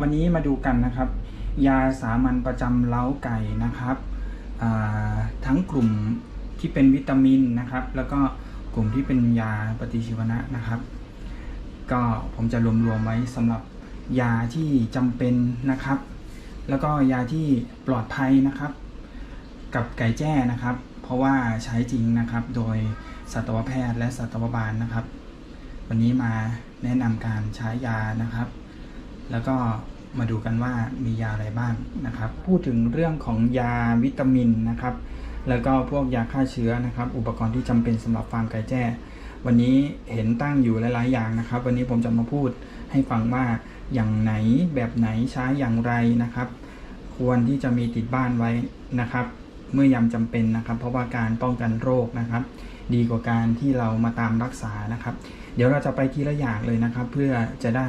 วันนี้มาดูกันนะครับ ยาสามัญประจำเล้าไก่นะครับทั้งกลุ่มที่เป็นวิตามินนะครับ แล้วก็กลุ่มที่เป็นยาปฏิชีวนะนะครับ ก็ผมจะรวมๆไว้สำหรับยาที่จำเป็นนะครับ แล้วก็ยาที่ปลอดภัยนะครับ กับไก่แจ้นะครับ เพราะว่าใช้จริงนะครับโดยสัตวแพทย์และสัตวบาลนะครับ วันนี้มาแนะนำการใช้ยานะครับ แล้วก็ มาดูกันว่ามียาอะไรบ้างนะครับ พูดถึงเรื่องของยาวิตามินนะครับ แล้วก็พวกยาฆ่าเชื้อนะครับ อุปกรณ์ที่จำเป็นสำหรับฟาร์มไก่แจ้ วันนี้เห็นตั้งอยู่หลาย ๆ อย่างนะครับ วันนี้ผมจะมาพูดให้ฟังว่าอย่างไหนแบบไหนใช้อย่างไรนะครับ ควรที่จะมีติดบ้านไว้นะครับ เมื่อยามจำเป็นนะครับ เพราะว่าการป้องกันโรคนะครับ ดีกว่าการที่เรามาตามรักษานะครับ เดี๋ยวเราจะไปทีละอย่างเลยนะครับ เพื่อจะได้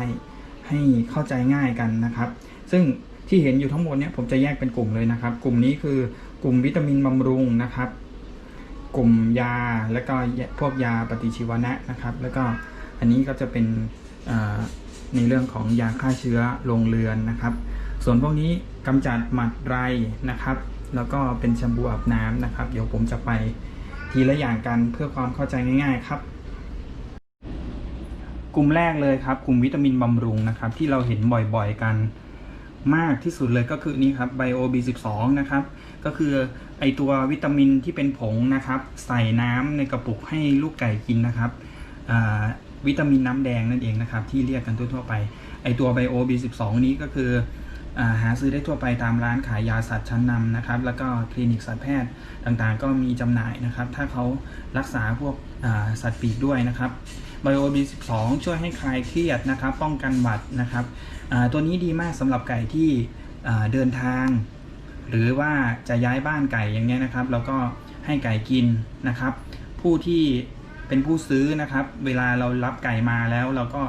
ให้เข้าใจง่ายกันนะครับ ซึ่งที่เห็นอยู่ทั้งหมดเนี่ยผมจะแยกเป็นกลุ่มเลยนะครับ กลุ่มนี้คือกลุ่มวิตามินบำรุงนะครับ กลุ่มยาแล้วก็พวกยาปฏิชีวนะนะครับ แล้วก็อันนี้ก็จะเป็นในเรื่องของยาฆ่าเชื้อโรงเรือนนะครับ ส่วนพวกนี้กำจัดหมัดไรนะครับ แล้วก็เป็นแชมพูอาบน้ำนะครับ เดี๋ยวผมจะไปทีละอย่างกันเพื่อความเข้าใจง่าย ๆ ครับ กลุ่มแรกเลยครับกลุ่มวิตามินบำรุงนะครับ ที่เราเห็นบ่อยๆกันมากที่สุดเลยก็คือนี่ครับไบโอบีสินะครับ ก็คือไอตัววิตามินที่เป็นผงนะครับ ใส่น้ำในกระปุกให้ลูกไก่กินนะครับวิตามินน้ำแดงนั่นเองนะครับ ที่เรียกกันทั่วๆไป ไอตัวไบโอบีสินี้ก็คือ หาซื้อได้ทั่วไปตามร้านขายยาสัตว์ชั้นนำนะครับ แล้วก็คลินิกสัตวแพทย์ต่างๆ ก็มีจำหน่ายนะครับ ถ้าเขารักษาพวกสัตว์ปีกด้วยนะครับไบโอ B12 ช่วยให้คลายเครียดนะครับ ป้องกันหวัดนะครับตัวนี้ดีมากสำหรับไก่ที่เดินทาง หรือว่าจะย้ายบ้านไก่อย่างเงี้ยนะครับ แล้วก็ให้ไก่กินนะครับ ผู้ที่เป็นผู้ซื้อนะครับ เวลาเรารับไก่มาแล้วเราก็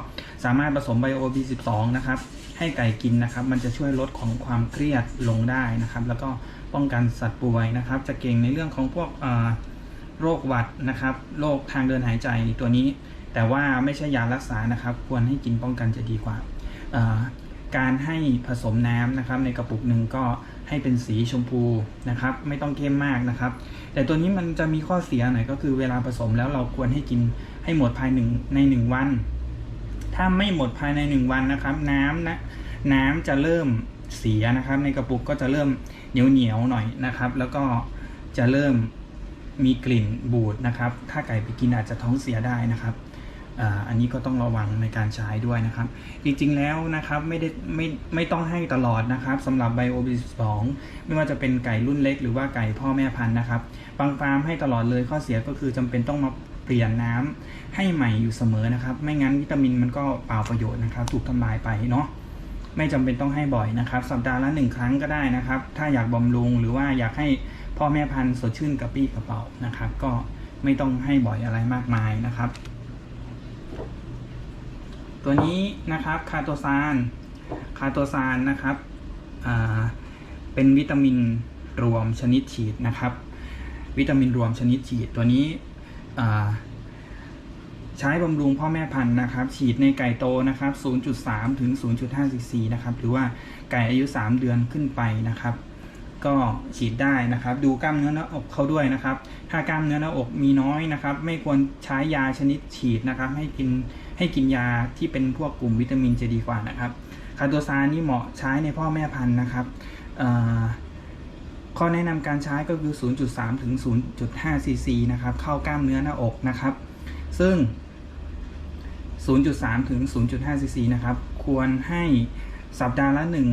สามารถผสมไบโอ B12 นะครับ ให้ไก่กินนะครับ มันจะช่วยลดของความเครียดลงได้นะครับ แล้วก็ป้องกันสัตว์ป่วยนะครับ จะเก่งในเรื่องของพวกโรคหวัดนะครับโรคทางเดินหายใจตัวนี้ แต่ว่าไม่ใช่ยารักษานะครับ ควรให้กินป้องกันจะดีกว่า การให้ผสมน้ำนะครับ ในกระปุกหนึ่งก็ให้เป็นสีชมพูนะครับ ไม่ต้องเข้มมากนะครับ แต่ตัวนี้มันจะมีข้อเสียหน่อยก็คือเวลาผสมแล้วเราควรให้กินให้หมดภายหนึ่งในหนึ่งวัน ถ้าไม่หมดภายในหนึ่งวันนะครับน้ำนะน้ำจะเริ่มเสียนะครับ ในกระปุกก็จะเริ่มเหนียวเหนียวๆหน่อยนะครับ แล้วก็จะเริ่มมีกลิ่นบูดนะครับ ถ้าไก่ไปกินอาจจะท้องเสียได้นะครับอันนี้ก็ต้องระวังในการใช้ด้วยนะครับ จริงๆแล้วนะครับไม่ได้ไม่ไม่ต้องให้ตลอดนะครับสำหรับไบโอบีสองไม่ว่าจะเป็นไก่รุ่นเล็กหรือว่าไก่พ่อแม่พันธุ์นะครับบางฟาร์มให้ตลอดเลยข้อเสียก็คือจำเป็นต้องมา เปลี่ยนน้ำให้ใหม่อยู่เสมอนะครับ ไม่งั้นวิตามินมันก็เปล่าประโยชน์นะครับ ถูกทำลายไปเนาะไม่จำเป็นต้องให้บ่อยนะครับ สัปดาห์ละหนึ่งครั้งก็ได้นะครับ ถ้าอยากบำรุงหรือว่าอยากให้พ่อแม่พันธุ์สดชื่นกระปี้กระเป๋านะครับ ก็ไม่ต้องให้บ่อยอะไรมากมายนะครับ ตัวนี้นะครับคาโตซานคาโตซานนะครับเป็นวิตามินรวมชนิดฉีดนะครับ วิตามินรวมชนิดฉีดตัวนี้ ใช้บำรุงพ่อแม่พันธุ์นะครับ ฉีดในไก่โตนะครับ 0.3 ถึง 0.5ซีซีนะครับ หรือว่าไก่อายุ 3 เดือนขึ้นไปนะครับ ก็ฉีดได้นะครับ ดูกล้ามเนื้อหน้าอกเขาด้วยนะครับ ถ้ากล้ามเนื้อหน้าอกมีน้อยนะครับ ไม่ควรใช้ยาชนิดฉีดนะครับ ให้กินให้กินยาที่เป็นพวกกลุ่มวิตามินจะดีกว่านะครับคาโตซานนี่เหมาะใช้ในพ่อแม่พันธุ์นะครับอ ข้อแนะนำการใช้ก็คือ 0.3 ถึง 0.5 ซีซีนะครับ เข้ากล้ามเนื้อหน้าอกนะครับ ซึ่ง 0.3 ถึง 0.5 ซีซีนะครับ ควรให้สัปดาห์ละหนึ่ง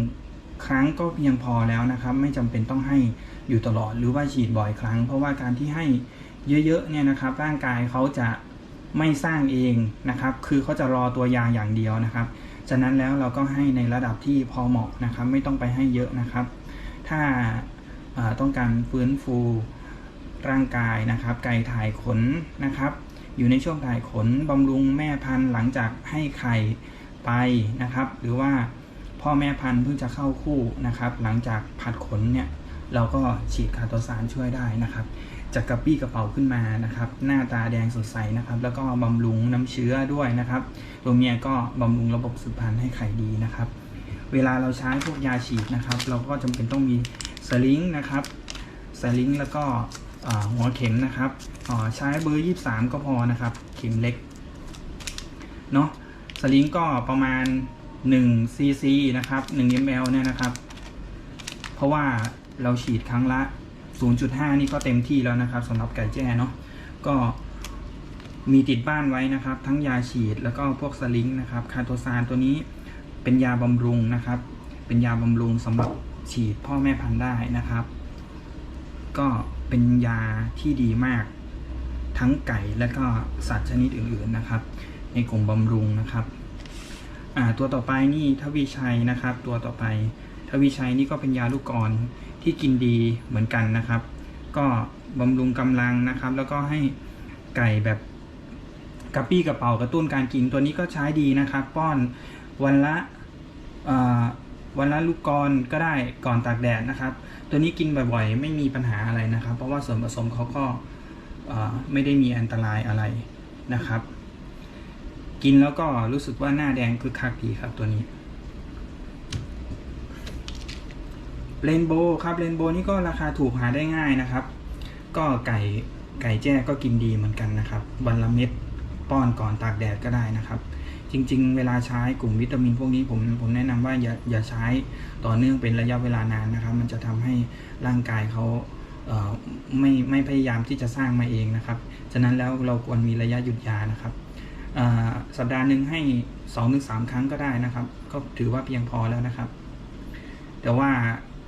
ครั้งก็เพียงพอแล้วนะครับ ไม่จำเป็นต้องให้อยู่ตลอดหรือว่าฉีดบ่อยครั้ง เพราะว่าการที่ให้เยอะๆเนี่ยนะครับ ร่างกายเขาจะไม่สร้างเองนะครับ คือเขาจะรอตัวยาอย่างเดียวนะครับ ฉะนั้นแล้วเราก็ให้ในระดับที่พอเหมาะนะครับ ไม่ต้องไปให้เยอะนะครับ ถ้า ต้องการฟื้นฟูร่างกายนะครับ ไก่ถ่ายขนนะครับ อยู่ในช่วงถ่ายขนบำรุงแม่พันธุ์หลังจากให้ไข่ไปนะครับ หรือว่าพ่อแม่พันธุ์เพิ่งจะเข้าคู่นะครับ หลังจากผัดขนเนี่ยเราก็ฉีดคาโตซานช่วยได้นะครับจะกระปี้กระเป๋าขึ้นมานะครับ หน้าตาแดงสดใสนะครับ แล้วก็บำรุงน้ำเชื้อด้วยนะครับ ตัวเมียก็บำรุงระบบสืบพันธุ์ให้ไข่ดีนะครับ เวลาเราใช้พวกยาฉีดนะครับ เราก็จำเป็นต้องมีสลิงนะครับสลิงแล้วก็หัวเข็มนะครับใช้เบอร์23 ก็พอนะครับ เข็มเล็กเนาะสลิงก็ประมาณ1ซีซีนะครับ1 ml เนี่ยนะครับ เพราะว่าเราฉีดครั้งละ 0.5 นี่ก็เต็มที่แล้วนะครับสำหรับไก่แจ้เนาะก็มีติดบ้านไว้นะครับ ทั้งยาฉีดแล้วก็พวกสลิงนะครับ คาโตซานตัวนี้ เป็นยาบำรุงนะครับ เป็นยาบำรุงสำหรับฉีดพ่อแม่พันธุ์ได้นะครับ ก็เป็นยาที่ดีมากทั้งไก่และก็สัตว์ชนิดอื่นๆนะครับ ในกลุ่มบำรุงนะครับตัวต่อไปนี่ทวีชัยนะครับ ตัวต่อไปทวีชัยนี่ก็เป็นยาลูกกรที่กินดีเหมือนกันนะครับ ก็บำรุงกำลังนะครับ แล้วก็ให้ไก่แบบกระปี้กระเป๋ากระตุ้นการกินตัวนี้ก็ใช้ดีนะครับ ป้อน วันละวันละลูกกรก็ได้ก่อนตากแดดนะครับ ตัวนี้กินบ่อยๆ ไม่มีปัญหาอะไรนะครับ เพราะว่าส่วนผสมเขาก็อ่าไม่ได้มีอันตรายอะไรนะครับ กินแล้วก็รู้สึกว่าหน้าแดงคือคักดีครับตัวนี้เรนโบว์ครับเรนโบว์นี่ก็ราคาถูกหาได้ง่ายนะครับ ก็ไก่ไก่แจ้ก็กินดีเหมือนกันนะครับ วันละเม็ดป้อนก่อนตากแดดก็ได้นะครับ จริง ๆ เวลาใช้กลุ่มวิตามินพวกนี้ผมผมแนะนำว่าอย่าอย่าใช้ต่อเนื่องเป็นระยะเวลานานนะครับ มันจะทำให้ร่างกายเขาเไม่ไม่พยายามที่จะสร้างมาเองนะครับ ฉะนั้นแล้วเราควรมีระยะหยุดยานะครับสัปดาห์หนึ่งให้สองถึงสามครั้งก็ได้นะครับ ก็ถือว่าเพียงพอแล้วนะครับ แต่ว่า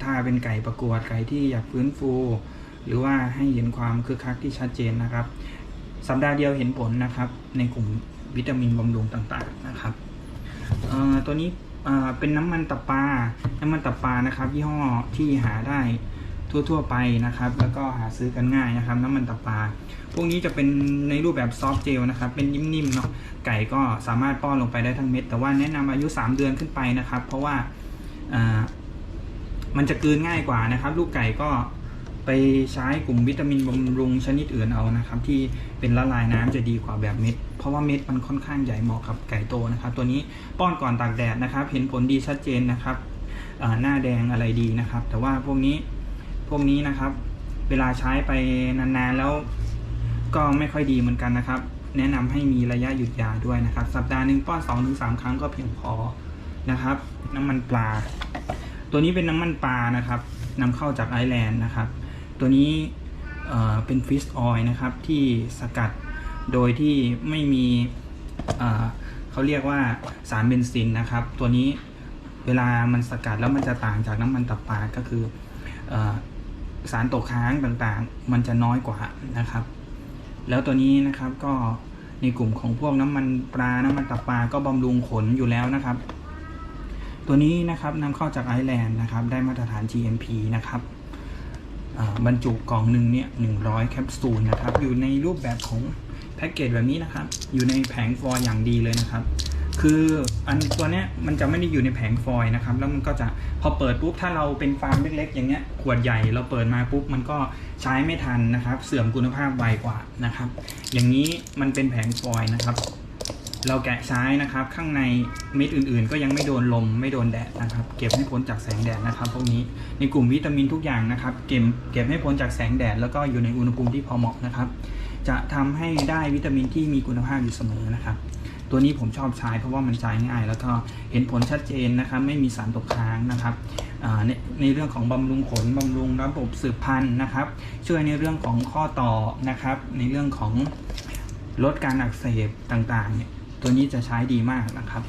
ถ้าเป็นไก่ประกวดไก่ที่อยากฟื้นฟู หรือว่าให้เห็นความคึกคักที่ชัดเจนนะครับ สัปดาห์เดียวเห็นผลนะครับ ในกลุ่ม วิตามินบำรุงต่างๆนะครับตัวนี้เป็นน้ำมันตับปลา น้ำมันตับปลานะครับ ยี่ห้อที่หาได้ทั่วๆไปนะครับ แล้วก็หาซื้อกันง่ายนะครับ น้ำมันตับปลา พวกนี้จะเป็นในรูปแบบซอฟต์เจลนะครับ เป็นนิ่มๆเนาะ ไก่ก็สามารถป้อนลงไปได้ทั้งเม็ด แต่ว่าแนะนำอายุ 3 เดือนขึ้นไปนะครับ เพราะว่าอ่ามันจะกลืนง่ายกว่านะครับ ลูกไก่ก็ ไปใช้กลุ่มวิตามินบำรุงชนิดอื่นเอานะครับ ที่เป็นละลายน้ำจะดีกว่าแบบเม็ด เพราะว่าเม็ดมันค่อนข้างใหญ่เหมาะกับไก่โตนะครับ ตัวนี้ป้อนก่อนตากแดดนะครับ เห็นผลดีชัดเจนนะครับหน้าแดงอะไรดีนะครับ แต่ว่าพวกนี้พวกนี้นะครับ เวลาใช้ไปนานๆแล้วก็ไม่ค่อยดีเหมือนกันนะครับ แนะนำให้มีระยะหยุดยาด้วยนะครับ สัปดาห์หนึ่งป้อน2-3ถึงสครั้งก็เพียงพอนะครับ น้ำมันปลา ตัวนี้เป็นน้ำมันปลานะครับนำเข้าจากไอร์แลนด์นะครับ ตัวนี้เป็นฟิชออยล์นะครับที่สกัดโดยที่ไม่มีเขาเรียกว่าสารเบนซินนะครับ ตัวนี้เวลามันสกัดแล้วมันจะต่างจากน้ำมันตับปลาก็คืออสารตกค้างต่างๆ มันจะน้อยกว่านะครับ แล้วตัวนี้นะครับก็ในกลุ่มของพวกน้ำมันปลา น้ำมันตับปลาก็บำรุงขนอยู่แล้วนะครับ ตัวนี้นะครับนำเข้าจากไอร์แลนด์นะครับ ได้มาตรฐาน GMP นะครับ บรรจุกล่องหนึ่งเนี่ย100แคปซูลนะครับ อยู่ในรูปแบบของแพ็กเกจแบบนี้นะครับ อยู่ในแผงฟอยล์อย่างดีเลยนะครับ คืออันตัวเนี้ยมันจะไม่ได้อยู่ในแผงฟอยล์นะครับ แล้วมันก็จะพอเปิดปุ๊บถ้าเราเป็นฟาร์มเล็กๆ อย่างเงี้ยขวดใหญ่เราเปิดมาปุ๊บมันก็ใช้ไม่ทันนะครับ เสื่อมคุณภาพไวกว่านะครับ อย่างนี้มันเป็นแผงฟอยล์นะครับ เราแกะใช้นะครับ ข้างในเม็ดอื่น ๆ ก็ยังไม่โดนลมไม่โดนแดดนะครับ เก็บให้พ้นจากแสงแดดนะครับ พวกนี้ในกลุ่มวิตามินทุกอย่างนะครับเก็บเก็บให้พ้นจากแสงแดดแล้วก็อยู่ในอุณหภูมิที่พอเหมาะนะครับ จะทำให้ได้วิตามินที่มีคุณภาพอยู่เสมอนะครับ ตัวนี้ผมชอบใช้เพราะว่ามันใช้ง่าย แล้วก็เห็นผลชัดเจนนะครับ ไม่มีสารตกค้างนะครับในในเรื่องของบำรุงขนบำรุงระบบสืบพันธุ์นะครับ ช่วยในเรื่องของข้อต่อนะครับ ในเรื่องของลดการอักเสบต่างๆเนี่ย ตัวนี้จะใช้ดีมากนะครับ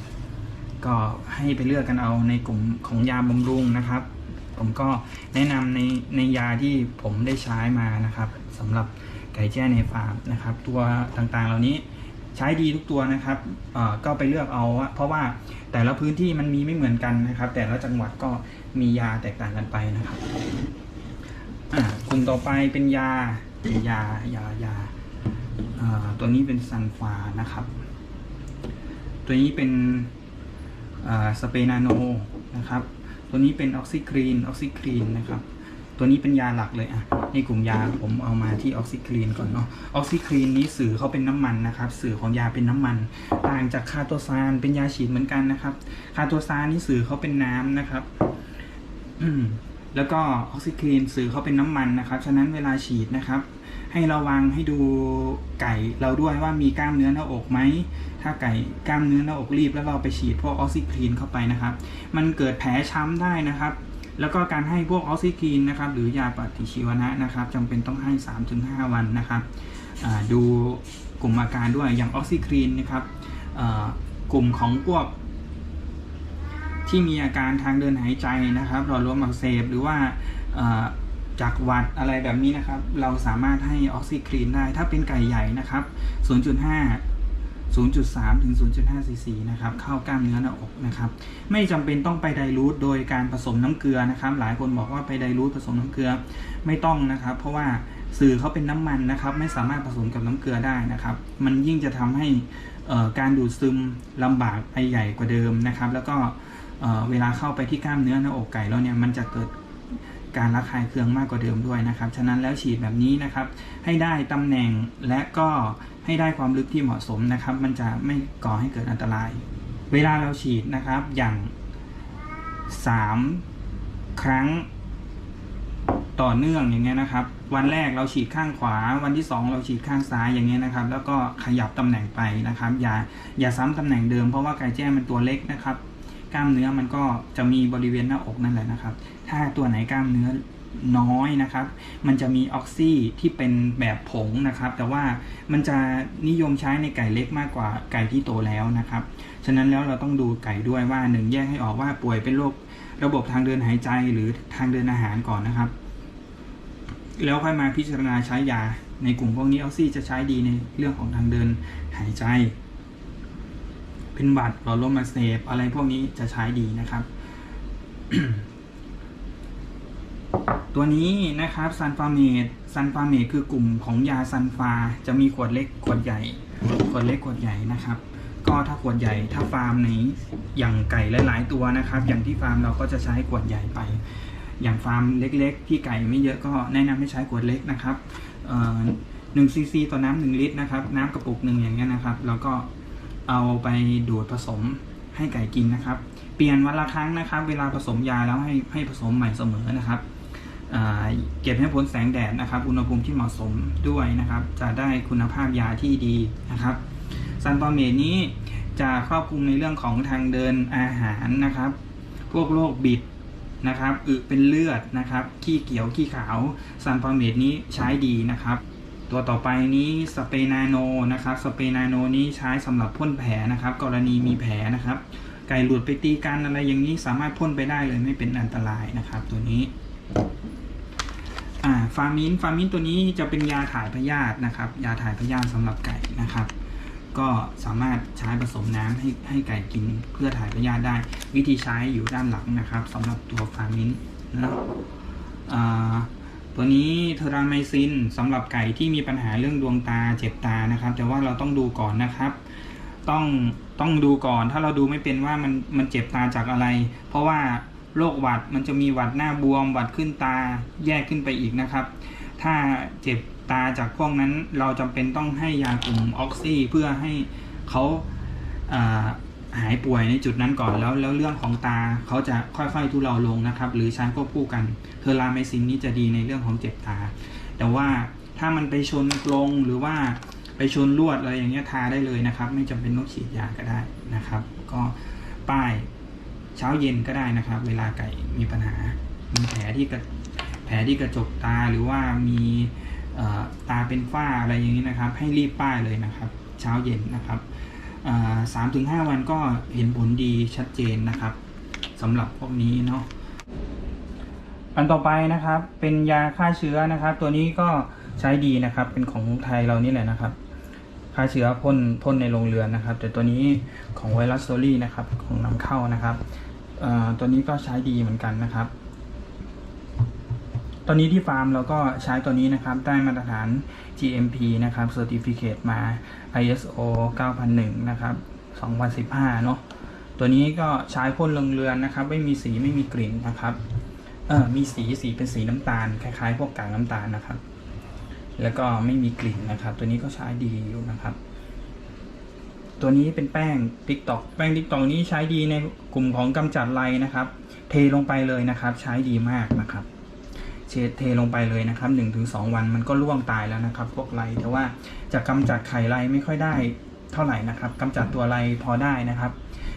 ก็ให้ไปเลือกกันเอาในกลุ่มของยาบำรุงนะครับ ผมก็แนะนำในในยาที่ผมได้ใช้มานะครับสำหรับไก่แจ้ในฟาร์มนะครับ ตัวต่างๆเหล่านี้ใช้ดีทุกตัวนะครับเอ่อก็ไปเลือกเอา เพราะว่าแต่ละพื้นที่มันมีไม่เหมือนกันนะครับ แต่ละจังหวัดก็มียาแตกต่างกันไปนะครับอ่ากลุ่มต่อไปเป็นยา ยายายาอ่าตัวนี้เป็นซันฟานะครับ ตัวนี้เป็นสเปนาโนนะครับ ตัวนี้เป็นออกซิครีนออกซิครีนนะครับ ตัวนี้เป็นยาหลักเลยอะ ในกลุ่มยาผมเอามาที่ออกซิคลีนก่อนเนาะ ออกซิคลีนนี้สื่อเขาเป็นน้ำมันนะครับ สื่อของยาเป็นน้ำมัน ต่างจากคาโตซานเป็นยาฉีดเหมือนกันนะครับ คาโตซานนี่สื่อเขาเป็นน้ำนะครับอืม แล้วก็ออกซิคลีนสื่อเขาเป็นน้ำมันนะครับ ฉะนั้นเวลาฉีดนะครับ ให้ระวังให้ดูไก่เราด้วยว่ามีกล้ามเนื้อหน้าอกไหม ถ้าไก่กล้ามเนื้อหน้าอกรีบแล้วเราไปฉีดพวกออกซิคลีนเข้าไปนะครับ มันเกิดแผลช้ำได้นะครับ แล้วก็การให้พวกออกซิคลีนนะครับ หรือยาปฏิชีวนะนะครับจำเป็นต้องให้ 3-5 วันนะครับดูกลุ่มอาการด้วยอย่างออกซิคลีนนะครับกลุ่มของพวก ที่มีอาการทางเดินหายใจนะครับหลอดลมอักเสบหรือว่าจากหวัดอะไรแบบนี้นะครับ เราสามารถให้ออกซิคลีนได้ ถ้าเป็นไก่ใหญ่นะครับ 0.5 0.3 ถึง 0.5 ซีซีนะครับ เข้ากล้ามเนื้อหน้าอกนะครับ ไม่จำเป็นต้องไปไดรูทโดยการผสมน้ำเกลือนะครับ หลายคนบอกว่าไปไดรูทผสมน้ำเกลือไม่ต้องนะครับ เพราะว่าสื่อเขาเป็นน้ำมันนะครับ ไม่สามารถผสมกับน้ำเกลือได้นะครับ มันยิ่งจะทำให้การดูดซึมลำบากไปใหญ่กว่าเดิมนะครับ แล้วก็ เเวลาเข้าไปที่กล้ามเนื้อหน้าอกไก่แล้วเนี่ยมันจะเกิดการระคายเคืองมากกว่าเดิมด้วยนะครับ ฉะนั้นแล้วฉีดแบบนี้นะครับ ให้ได้ตำแหน่งและก็ให้ได้ความลึกที่เหมาะสมนะครับ มันจะไม่ก่อให้เกิดอันตราย เวลาเราฉีดนะครับอย่างสามครั้งต่อเนื่องอย่างเงี้ยนะครับ วันแรกเราฉีดข้างขวา วันที่สองเราฉีดข้างซ้ายอย่างเงี้ยนะครับ แล้วก็ขยับตำแหน่งไปนะครับ อย่าอย่าซ้ำตำแหน่งเดิมเพราะว่าไก่แจ้มันตัวเล็กนะครับ กล้ามเนื้อมันก็จะมีบริเวณหน้าอกนั่นแหละนะครับ ถ้าตัวไหนกล้ามเนื้อน้อยนะครับ มันจะมีออกซิที่เป็นแบบผงนะครับ แต่ว่ามันจะนิยมใช้ในไก่เล็กมากกว่าไก่ที่โตแล้วนะครับ ฉะนั้นแล้วเราต้องดูไก่ด้วยว่าหนึ่งแยกให้ออกว่าป่วยเป็นโรคระบบทางเดินหายใจหรือทางเดินอาหารก่อนนะครับ แล้วค่อยมาพิจารณาใช้ยา ในกลุ่มพวกนี้ออกซิจะใช้ดีในเรื่องของทางเดินหายใจ เป็นหวัดหลอดลมอักเสบอะไรพวกนี้จะใช้ดีนะครับ ตัวนี้นะครับซันฟาเมดซันฟาเมดคือกลุ่มของยาซันฟาจะมีขวดเล็กขวดใหญ่ ขวดเล็กขวดใหญ่นะครับ ก็ถ้าขวดใหญ่ถ้าฟาร์มไหนอย่างไก่หลาย ๆ ตัวนะครับ อย่างที่ฟาร์มเราก็จะใช้ขวดใหญ่ไป อย่างฟาร์มเล็ก ๆ ที่ไก่ไม่เยอะก็แนะนำให้ใช้ขวดเล็กนะครับหนึ่งซีซีต่อน้ำหนึ่งลิตรนะครับ น้ำกระปุกหนึ่งอย่างเงี้ยนะครับ แล้วก็ เอาไปดูดผสมให้ไก่กินนะครับ เปลี่ยนวันละครั้งนะครับ เวลาผสมยาแล้วให้ให้ผสมใหม่เสมอนะครับเก็บให้พ้นแสงแดดนะครับ อุณหภูมิที่เหมาะสมด้วยนะครับ จะได้คุณภาพยาที่ดีนะครับซันปอเมดนี้จะครอบคลุมในเรื่องของทางเดินอาหารนะครับ พวกโรคบิดนะครับอึเป็นเลือดนะครับ ขี้เขียวขี้ขาวซันปอเมดนี้ใช้ดีนะครับ ตัวต่อไปนี้สเปรย์นาโนนะครับสเปรย์นาโนนี้ใช้สำหรับพ่นแผลนะครับ กรณีมีแผลนะครับ ไก่หลุดไปตีกันอะไรอย่างนี้สามารถพ่นไปได้เลยไม่เป็นอันตรายนะครับ ตัวนี้อ่าฟาร์มินฟาร์มินตัวนี้จะเป็นยาถ่ายพยาธินะครับ ยาถ่ายพยาธิสำหรับไก่นะครับ ก็สามารถใช้ผสมน้ำให้ให้ไก่กินเพื่อถ่ายพยาธิได้ วิธีใช้อยู่ด้านหลังนะครับสำหรับตัวฟาร์มินนะอ่า ตัวนี้เทอราไมซินสำหรับไก่ที่มีปัญหาเรื่องดวงตาเจ็บตานะครับ แต่ว่าเราต้องดูก่อนนะครับ ต้องต้องดูก่อน ถ้าเราดูไม่เป็นว่ามันมันเจ็บตาจากอะไร เพราะว่าโรคหวัดมันจะมีหวัดหน้าบวมหวัดขึ้นตาแยกขึ้นไปอีกนะครับ ถ้าเจ็บตาจากพวกนั้นเราจำเป็นต้องให้ยากลุ่มออกซิเพื่อให้เขาอ่า หายป่วยในจุดนั้นก่อนแล้วแล้วเรื่องของตาเขาจะค่อยๆทุเลาลงนะครับ หรือใช้ควบคู่กันเทอราไมซินนี้จะดีในเรื่องของเจ็บตา แต่ว่าถ้ามันไปชนกรงหรือว่าไปชนลวดอะไรอย่างเงี้ยทาได้เลยนะครับ ไม่จำเป็นต้องฉีดยาก็ได้นะครับ ก็ป้ายเช้าเย็นก็ได้นะครับ เวลาไก่มีปัญหา มีแผลที่กระแผลที่กระจกตาหรือว่ามีตาเป็นฝ้าอะไรอย่างนี้นะครับ ให้รีบป้ายเลยนะครับ เช้าเย็นนะครับ สามถึงห้าวันก็เห็นผลดีชัดเจนนะครับสำหรับพวกนี้เนาะอันต่อไปนะครับเป็นยาฆ่าเชื้อนะครับ ตัวนี้ก็ใช้ดีนะครับเป็นของไทยเรานี่แหละนะครับฆ่าเชื้อพ่นพ่นในโรงเรือนนะครับ แต่ตัวนี้ของไวรัสโซลี่นะครับของนำเข้านะครับตัวนี้ก็ใช้ดีเหมือนกันนะครับ ตอนนี้ที่ฟาร์มเราก็ใช้ตัวนี้นะครับได้มาตรฐาน GMP นะครับ Certificate มา ISO 9001 นะครับ 2015 เนาะตัวนี้ก็ใช้พ่นลงเรือนนะครับ ไม่มีสีไม่มีกลิ่นนะครับเออมีสีสีเป็นสีน้ำตาล คล้ายๆ พวกกากน้ำตาลนะครับ แล้วก็ไม่มีกลิ่นนะครับ ตัวนี้ก็ใช้ดีอยู่นะครับ ตัวนี้เป็นแป้ง TikTok แป้ง TikTok นี้ใช้ดีในกลุ่มของกำจัดไรนะครับ เทลงไปเลยนะครับ ใช้ดีมากนะครับ ดเทลงไปเลยนะครับหนึ่งถึงสองวันมันก็ร่วงตายแล้วนะครับ พวกไรแต่ว่าจะกำจัดไข่ไรไม่ค่อยได้เท่าไหร่นะครับกำจัดตัวไรพอได้นะครับ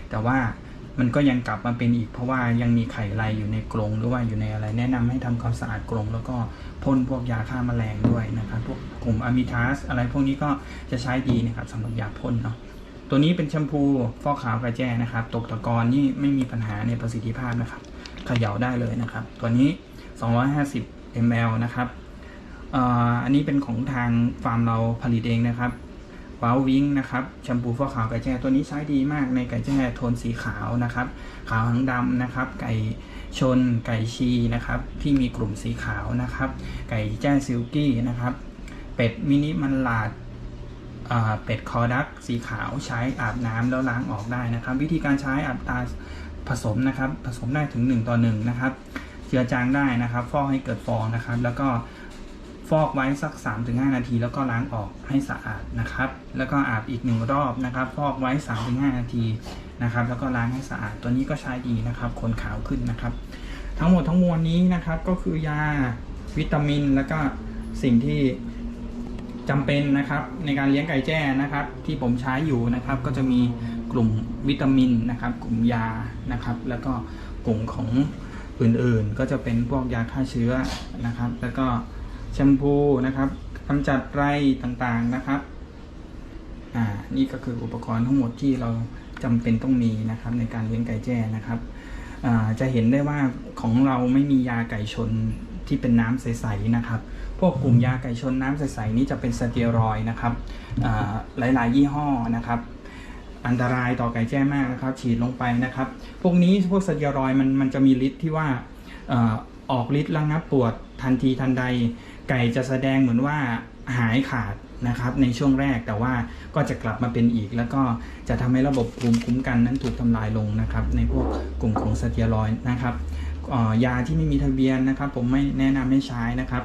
แต่ว่ามันก็ยังกลับมาเป็นอีกเพราะว่ายังมีไข่ไรอยู่ในกรงหรือว่าอยู่ในอะไร แนะนำให้ทำความสะอาดกรงแล้วก็พ่นพวกยาฆ่าแมลงด้วยนะครับพวกกลุ่มอะมิทาสอะไรพวกนี้ก็จะใช้ดีนะครับสำหรับยาพ่นเนาะตัวนี้เป็นแชมพูฟอกขาวกระแจนะครับ ตกตะกอนนี่ไม่มีปัญหาในประสิทธิภาพนะครับเขย่าได้เลยนะครับ ตัวนี้ 250 ml นะครับอันนี้เป็นของทางฟาร์มเราผลิตเองนะครับว้าววิงนะครับแชมพูฟอกขาวไก่แจ้ตัวนี้ใช้ดีมากในไก่แจ้โทนสีขาวนะครับ ขาวหางดำนะครับ ไก่ชนไก่ชีนะครับ ที่มีกลุ่มสีขาวนะครับ ไก่แจ้ซิลกี้นะครับ เป็ดมินิมันลาดอ่าเป็ดคอดักสีขาวใช้อาบน้ำแล้วล้างออกได้นะครับ วิธีการใช้อัตาผสมนะครับ ผสมได้ถึง 1 ต่อ 1 นะครับ เจือจางได้นะครับ ฟอกให้เกิดฟองนะครับ แล้วก็ฟอกไว้สัก 3-5 นาที แล้วก็ล้างออกให้สะอาดนะครับ แล้วก็อาบอีกหนึ่งรอบนะครับ ฟอกไว้ 3-5 นาทีนะครับ แล้วก็ล้างให้สะอาด ตัวนี้ก็ใช้ดีนะครับขนขาวขึ้นนะครับ ทั้งหมดทั้งมวลนี้นะครับก็คือยาวิตามิน แล้วก็สิ่งที่จำเป็นนะครับในการเลี้ยงไก่แจ้นะครับ ที่ผมใช้อยู่นะครับ ก็จะมีกลุ่มวิตามินนะครับ กลุ่มยานะครับ แล้วก็กลุ่มของ อื่นๆ ก็จะเป็นพวกยาฆ่าเชื้อนะครับ แล้วก็แชมพูนะครับกำจัดไรต่างๆนะครับอ่านี่ก็คืออุปกรณ์ทั้งหมดที่เราจำเป็นต้องมีนะครับ ในการเลี้ยงไก่แจ้นะครับอ่าจะเห็นได้ว่าของเราไม่มียาไก่ชนที่เป็นน้ำใสๆนะครับ พวกกลุ่มยาไก่ชนน้ำใสๆนี้จะเป็นสเตียรอยด์นะครับอ่าหลายๆ ยี่ห้อนะครับ อันตรายต่อไก่แจ้มากนะครับ ฉีดลงไปนะครับ พวกนี้พวกสเตียรอยมันมันจะมีฤทธิ์ที่ว่าออกฤทธิ์ระงับปวดทันทีทันใด ไก่จะแสดงเหมือนว่าหายขาดนะครับในช่วงแรกแต่ว่าก็จะกลับมาเป็นอีก แล้วก็จะทำให้ระบบภูมิคุ้มกันนั้นถูกทำลายลงนะครับ ในพวกกลุ่มของสเตียรอยนะครับ ยาที่ไม่มีทะเบียนนะครับ ผมไม่แนะนำให้ใช้นะครับ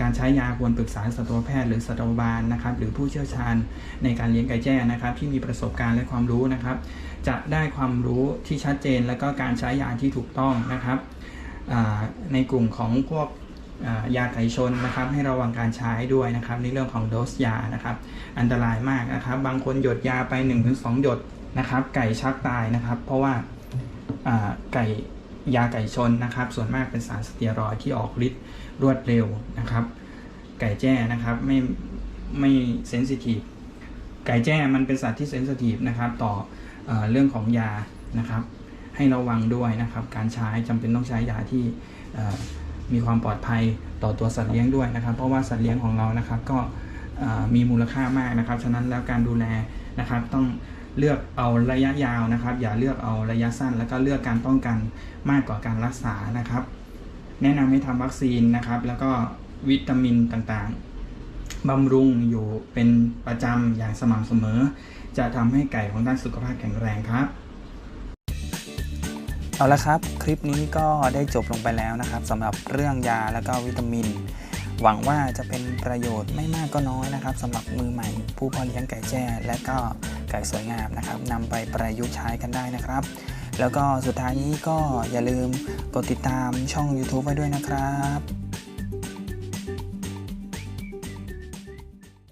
การใช้ยาควรปรึกษาสัตวแพทย์หรือสัตวบาลนะครับ หรือผู้เชี่ยวชาญในการเลี้ยงไก่แจ้นะครับ ที่มีประสบการณ์และความรู้นะครับ จะได้ความรู้ที่ชัดเจน แล้วก็การใช้ยาที่ถูกต้องนะครับในกลุ่มของพวกยาไก่ชนนะครับ ให้ระวังการใช้ด้วยนะครับ ในเรื่องของโดสยานะครับ อันตรายมากนะครับ บางคนหยดยาไป 1-2 หยดนะครับ ไก่ชักตายนะครับ เพราะว่าไก่ ยาไก่ชนนะครับ ส่วนมากเป็นสารสเตียรอยที่ออกฤทธิ์รวดเร็วนะครับ ไก่แจ้นะครับไม่ไม่เซนซิทีฟไก่แจ้มันเป็นสัตว์ที่เซนซิทีฟนะครับต่อเออเรื่องของยานะครับ ให้ระวังด้วยนะครับ การใช้จำเป็นต้องใช้ยาที่มีความปลอดภัยต่อตัวสัตว์เลี้ยงด้วยนะครับ เพราะว่าสัตว์เลี้ยงของเรานะครับก็มีมูลค่ามากนะครับ ฉะนั้นแล้วการดูแลนะครับต้อง เลือกเอาระยะยาวนะครับ อย่าเลือกเอาระยะสั้น แล้วก็เลือกการป้องกันมากกว่าการรักษานะครับ แนะนำให้ทำวัคซีนนะครับ แล้วก็วิตามินต่างๆบำรุงอยู่เป็นประจำอย่างสม่ำเสมอ จะทำให้ไก่ของท่านสุขภาพแข็งแรงครับเอาละครับ คลิปนี้ก็ได้จบลงไปแล้วนะครับสำหรับเรื่องยาและก็วิตามิน หวังว่าจะเป็นประโยชน์ไม่มากก็น้อยนะครับสำหรับมือใหม่ผู้พอเลี้ยงไก่แจ้และก็ ไก่สวยงามนะครับนำไปประยุกต์ใช้กันได้นะครับ แล้วก็สุดท้ายนี้ก็อย่าลืมกดติดตามช่อง YouTube ไว้ด้วยนะครับ